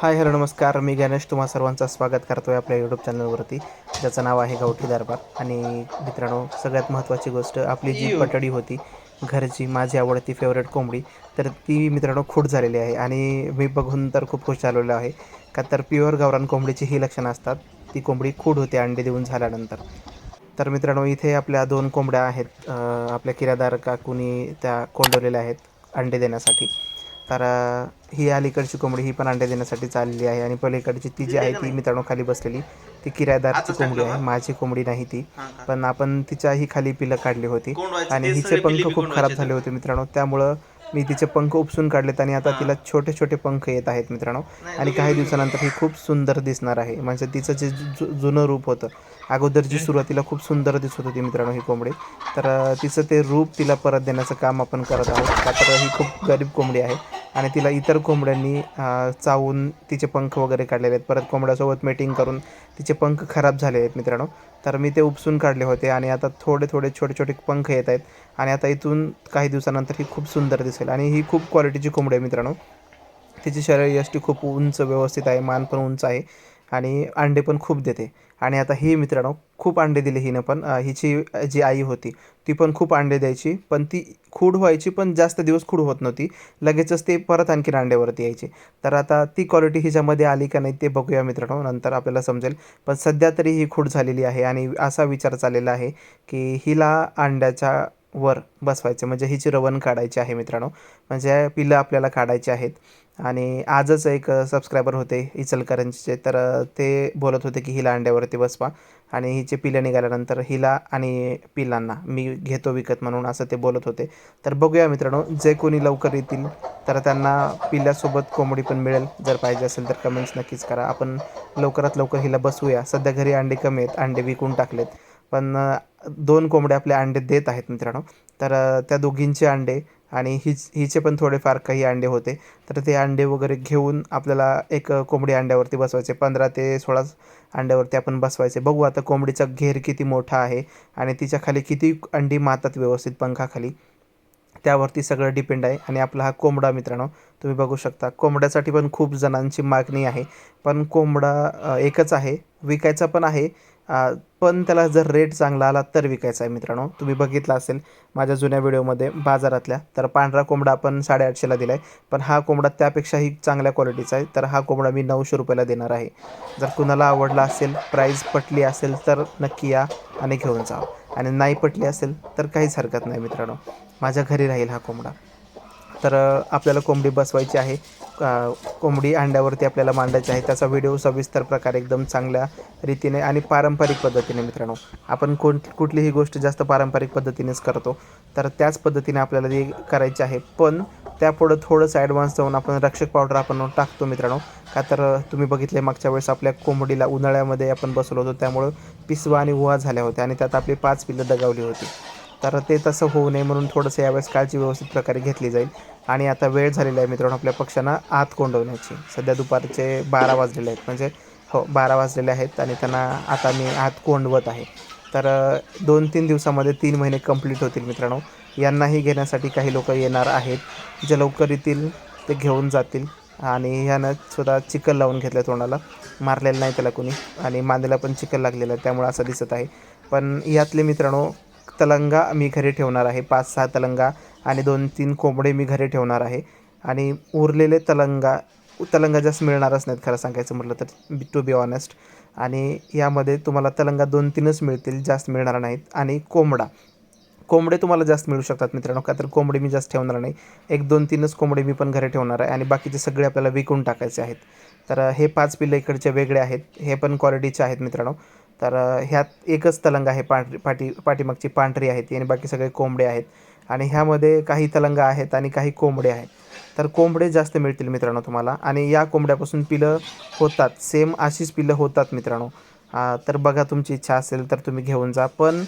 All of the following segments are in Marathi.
हाय हॅलो नमस्कार. मी गणेश. तुम्हा सर्वांचं स्वागत करतो आहे आपल्या यूट्यूब चॅनलवरती ज्याचं नाव आहे गावठी दरबार. आणि मित्रांनो सगळ्यात महत्त्वाची गोष्ट आपली जी पटडी होती घरची माझी आवडती फेवरेट कोंबडी तर ती मित्रांनो खूट झालेली आहे. आणि मी बघून तर खूप खुश झालेलो आहे का तर प्युअर गावरान कोंबडीची ही लक्षणं असतात. ती कोंबडी खूट होते अंडे देऊन झाल्यानंतर. तर मित्रांनो इथे आपल्या दोन कोंबड्या आहेत. आपल्या किरादार काकूनी त्या कोंडवलेल्या आहेत अंडे देण्यासाठी. तर ही अलीकडची कोंबडी ही पण अंडे देण्यासाठी चाललेली आहे आणि पलीकडची ती जी आहे ती मित्रांनो खाली बसलेली ती किरायदारची कोंबडी आहे माझी कोंबडी नाही ती. पण आपण तिच्याही खाली पिलं काढली होती आणि हिचे पंख खूप खराब झाले होते मित्रांनो. त्यामुळं मी तिचे पंख उपसून काढलेत आणि आता तिला छोटे छोटे पंख येत आहेत मित्रांनो. आणि काही दिवसानंतर ही खूप सुंदर दिसणार आहे. म्हणजे तिचं जे जु- जुनं रूप होतं अगोदरची सुरुवातीला खूप सुंदर दिसत होती मित्रांनो ही कोंबडी. तर तिचं ते रूप तिला परत देण्याचं काम आपण करत आहोत. का तर ही खूप गरीब कोंबडी आहे. आणि तिला इतर कोंबड्यांनी चावून तिचे पंख वगैरे काढलेले आहेत. परत कोंबड्यासोबत मेटिंग करून तिचे पंख खराब झाले आहेत मित्रांनो. तर मी ते उपसून काढले होते आणि आता थोडे थोडे छोटे छोटे पंख येत आहेत. आणि आता इथून काही दिवसानंतर ही खूप सुंदर दिसेल. आणि ही खूप क्वालिटीची कोंबडी आहे मित्रांनो. तिची शरीर यष्टी खूप उंच व्यवस्थित आहे मान पण उंच आहे. आणि अंडे पण खूप देते. आणि आता ही मित्रांनो खूप अंडे दिले हिनं पण. हिची जी आई होती ती पण खूप अंडे द्यायची. पण ती खूड व्हायची पण जास्त दिवस खूड होत नव्हती. लगेचच ते परत आणखीन अंड्यावरती यायची. तर आता ती क्वालिटी हिच्यामध्ये आली का नाही ते बघूया मित्रांनो. नंतर आपल्याला समजेल. पण सध्या तरी ही खूड झालेली आहे आणि असा विचार चाललेला आहे की हिला अंड्याच्या वर बसवायचे. म्हणजे हिची रवण काढायची आहे मित्रांनो. म्हणजे पिलं आपल्याला काढायची आहेत. आणि आजच एक सबस्क्रायबर होते इचलकरंजीचे. तर ते बोलत होते की हिला अंड्यावरती बसवा. आणि हिचे पिलं निघाल्यानंतर हिला आणि पिलांना मी घेतो विकत म्हणून असं ते बोलत होते. तर बघूया मित्रांनो जे कोणी लवकर येतील तर त्यांना पिल्यासोबत कोंबडी पण मिळेल. जर पाहिजे असेल तर कमेंट्स नक्कीच करा. आपण लवकरात लवकर हिला बसवूया. सध्या घरी अंडे कमी आहेत. अंडे विकून टाकलेत. पण दोन कोंबड्या आपले अंडे देत आहेत मित्रांनो. तर त्या दोघींचे अंडे आणि हिच हिचे पण थोडेफार काही अंडे होते. तर ते अंडे वगैरे घेऊन आपल्याला एक कोंबडी अंड्यावरती बसवायचे. पंधरा ते सोळा अंड्यावरती आपण बसवायचे. बघू आता कोंबडीचा घेर किती मोठा आहे आणि तिच्या खाली किती अंडी मातात व्यवस्थित पंखाखाली. त्यावरती सगळं डिपेंड आहे. आणि आपला हा कोंबडा मित्रांनो तुम्ही बघू शकता. कोंबड्यासाठी पण खूप जणांची मागणी आहे. पण कोंबडा एकच आहे. विकायचा पण आहे. पण त्याला जर रेट चांगला आला तर विकायचा आहे मित्रांनो. तुम्ही बघितला असेल माझ्या जुन्या व्हिडिओमध्ये बाजारातल्या तर पांढरा कोंबडा आपण साडेआठशेला दिला आहे पण हा कोंबडा त्यापेक्षाही चांगल्या क्वालिटीचा आहे तर हा कोंबडा मी नऊशे रुपयाला देणार आहे. जर कुणाला आवडला असेल प्राईज पटली असेल तर नक्की या आणि घेऊन जा. आणि नाही पटली असेल तर काहीच हरकत नाही मित्रांनो. माझ्या घरी राहील हा कोंबडा. तर आपल्याला कोंबडी बसवायची आहे. कोंबडी अंड्यावरती आपल्याला मांडायची आहे. त्याचा व्हिडिओ सविस्तर प्रकारे एकदम चांगल्या रीतीने आणि पारंपरिक पद्धतीने मित्रांनो. आपण कोण कुठलीही गोष्ट जास्त पारंपरिक पद्धतीनेच करतो. तर त्याच पद्धतीने आपल्याला ती करायची आहे. पण त्यापुढं थोडंसं ॲडव्हान्स जाऊन आपण रक्षक पावडर आपण टाकतो मित्रांनो. का तर तुम्ही बघितले मागच्या वेळेस आपल्या कोंबडीला उन्हाळ्यामध्ये आपण बसलो होतो. त्यामुळं पिसवा आणि उहा झाल्या होत्या आणि त्यात आपली पाच पिल्लं दगावली होती. तर ते तसं होऊ नये म्हणून थोडंसं यावेळेस काळजी व्यवस्थित प्रकारे घेतली जाईल. आणि आता वेळ झालेला आहे मित्रांनो आपल्या पक्ष्यांना आत कोंडवण्याची. सध्या दुपारचे बारा वाजलेले आहेत. म्हणजे हो बारा वाजलेले आहेत आणि त्यांना आता मी आत कोंडवत आहे. तर दोन तीन दिवसामध्ये तीन महिने कंप्लीट होतील मित्रांनो. यांनाही घेण्यासाठी काही लोक येणार आहेत. जे लवकर येतील ते घेऊन जातील. आणि ह्यानं सुद्धा चिकल लावून घेतलं तोंडाला. मारलेलं नाही त्याला कोणी. आणि मांदेला पण चिकल लागलेलं आहे. त्यामुळे असं दिसत आहे. पण यातले मित्रांनो तलंगा मी घरी ठेवणार आहे. पाच सहा तलंगा आणि दोन तीन कोंबडे मी घरी ठेवणार आहे. आणि उरलेले तलंगा तलंगा जास्त मिळणारच नाहीत खरं सांगायचं म्हटलं तर टू बी ऑनेस्ट आणि यामध्ये तुम्हाला तलंगा दोन तीनच मिळतील जास्त मिळणार नाहीत. आणि कोंबडा कोंबडे तुम्हाला जास्त मिळू शकतात मित्रांनो का तर कोंबडे मी जास्त ठेवणार नाही. एक दोन तीनच कोंबडे मी पण घरी ठेवणार आहे. आणि बाकीचे सगळे आपल्याला विकून टाकायचे आहेत. तर हे पाच पिल्लं इकडचे वेगळे आहेत. हे पण क्वालिटीचे आहेत मित्रांनो. तर ह्यात एकच तलंग आहे पांढरी पाठी पाठीमागची पांढरी आहे ती आणि बाकी सगळे कोंबडे आहेत. आणि ह्यामध्ये काही तलंगा आहेत आणि काही कोंबडे आहेत. तर कोंबडे जास्त मिळतील मित्रांनो तुम्हाला. आणि या कोंबड्यापासून पिलं होतात. सेम अशीच पिलं होतात मित्रांनो. तर बघा तुमची इच्छा असेल तर तुम्ही घेऊन जा. पण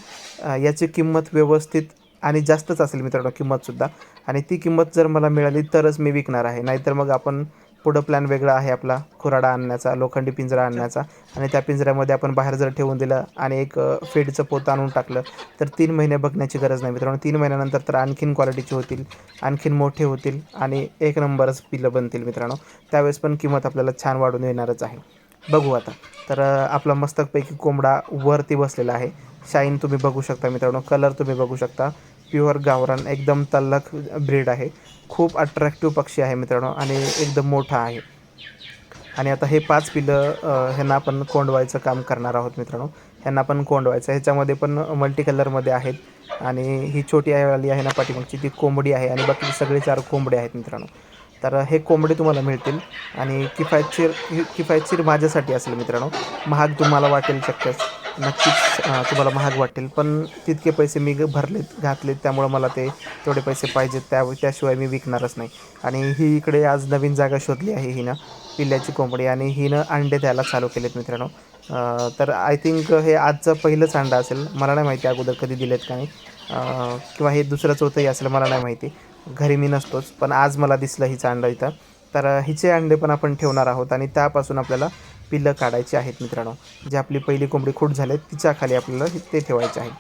याची किंमत व्यवस्थित आणि जास्तच असेल मित्रांनो किंमतसुद्धा आणि ती किंमत जर मला मिळाली तरच मी विकणार आहे. नाहीतर मग आपण पुढं प्लॅन वेगळा आहे आपला. खुराडा आणण्याचा लोखंडी पिंजरा आणण्याचा. आणि त्या पिंजऱ्यामध्ये आपण बाहेर जर ठेवून दिलं आणि एक फेडचं पोतं आणून टाकलं तर तीन महिने बघण्याची गरज नाही मित्रांनो. तीन महिन्यानंतर तर आणखीन क्वालिटीचे होतील आणखीन मोठे होतील आणि एक नंबरच पिलं बनतील मित्रांनो. त्यावेळेस पण किंमत आपल्याला छान वाढून येणारच आहे. बघू आता. तर आपला मस्तकपैकी कोंबडा वरती बसलेला आहे. शाईन तुम्ही बघू शकता मित्रांनो. कलर तुम्ही बघू शकता. प्युअर गावरान एकदम तल्लख ब्रीड आहे. खूप अट्रॅक्टिव्ह पक्षी आहे मित्रांनो आणि एकदम मोठा आहे. आणि आता हे पाच पिलं ह्यांना आपण कोंडवायचं काम करणार आहोत मित्रांनो. ह्यांना पण कोंडवायचं ह्याच्यामध्ये पण मल्टी कलरमध्ये आहेत. आणि ही छोटी आली आहे ना पाठीमागची ती कोंबडी आहे आणि बाकी सगळे चार कोंबडे आहेत मित्रांनो. तर हे कोंबडे तुम्हाला मिळतील. आणि किफायतशीर किफायतशीर माझ्यासाठी असेल मित्रांनो. महाग तुम्हाला वाटेल शक्यच. नक्कीच तुम्हाला महाग वाटेल. पण तितके पैसे मी भरलेत घातलेत त्यामुळं मला ते तेवढे पैसे पाहिजेत. त्या त्याशिवाय मी विकणारच नाही. आणि ही इकडे आज नवीन जागा शोधली आहे हिनं पिल्ल्याची कोंबडी. आणि हिनं अंडे द्यायला चालू केलेत मित्रांनो. तर आय थिंक हे आजचं पहिलंच अंडा असेल. मला नाही माहिती अगोदर कधी दिलेत का नाही. किंवा हे दुसरं चौथंही असेल मला नाही माहिती. घरी मी नसतोच पण आज मला दिसलं हिचं अंडं इथं. तर हिचे अंडे पण आपण ठेवणार आहोत आणि त्यापासून आपल्याला पिल्लं काढायची आहेत मित्रांनो. जी आपली पहिली कोंबडी खूट झाले तिच्या खाली आपल्याला ते ठेवायचे आहे.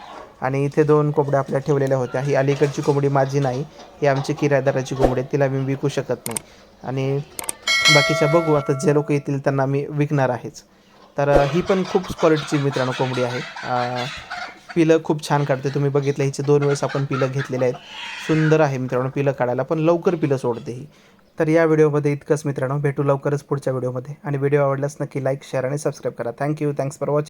आणि इथे दोन कोंबड्या आपल्या ठेवलेल्या होत्या. ही अलीकडची कोंबडी माझी नाही. ही आमची किरायदाराची कोंबडी आहे तिला मी विकू शकत नाही. आणि बाकीच्या बघू आता जे लोक येतील त्यांना मी विकणार आहेच. तर ही पण खूप क्वालिटीची मित्रांनो कोंबडी आहे. पिलं खूप छान काढते. तुम्ही बघितलं हिचे दोन वेळेस आपण पिलं घेतलेले आहेत. सुंदर आहे मित्रांनो पिलं काढायला पण लवकर पिलं सोडते ही. तर या व्हिडिओमध्ये इतकंच मित्रांनो. भेटू लवकरच पुढच्या व्हिडिओमध्ये. आणि व्हिडिओ आवडल्यास नक्की लाईक शेअर आणि सबस्क्राईब करा. Thank you thanks for watching